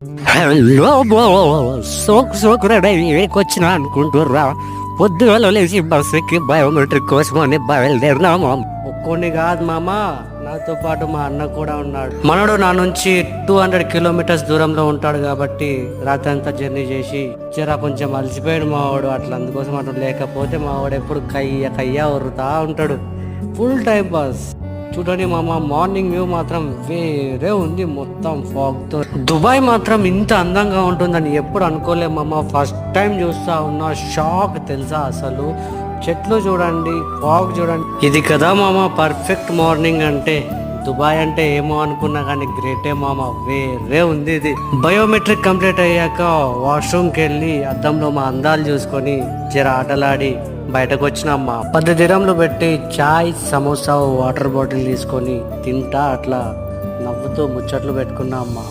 Hello వచ్చిన అనుకుంటుర్రా పొద్దుగల లేచి బస్ ఎక్కి బయోమెట్రిక్ కోసం అని బయలుదేరినామా ఒక్కొని కాదు మామ నాతో పాటు మా అన్న కూడా ఉన్నాడు మనడు నా నుంచి టూ హండ్రెడ్ కిలోమీటర్స్ దూరంలో ఉంటాడు కాబట్టి రాత్రి అంతా జర్నీ చేసి జరా కొంచెం అలసిపోయాడు మా వాడు అట్లా అందుకోసం అటు లేకపోతే మా వాడు ఎప్పుడు కయ్య కయ్య ఉరుతా ఉంటాడు ఫుల్ టైం పాస్ చూడండి మామ మార్నింగ్ వ్యూ మాత్రం వేరే ఉంది మొత్తం ఫాగ్తో. దుబాయ్ మాత్రం ఇంత అందంగా ఉంటుందని ఎప్పుడు అనుకోలే మామ. ఫస్ట్ టైం చూస్తా ఉన్నా షాక్ తెలుసా అసలు. చెట్లు చూడండి ఫాగ్ చూడండి. ఇది కదా మామ పర్ఫెక్ట్ మార్నింగ్ అంటే. దుబాయ్ అంటే ఏమో అనుకున్నా కానీ గ్రేటే మామ వేరే ఉంది ఇది. బయోమెట్రిక్ కంప్లీట్ అయ్యాక వాష్రూమ్కి వెళ్ళి అద్దంలో మా అందాలు చూసుకొని జర ఆటలాడి బయటకు వచ్చినమ్మా పది దిరంలు పెట్టి చాయ్ సమోసా వాటర్ బాటిల్ తీసుకొని తింటా అట్లా నవ్వుతూ ముచ్చట్లు పెట్టుకున్నా అమ్మా.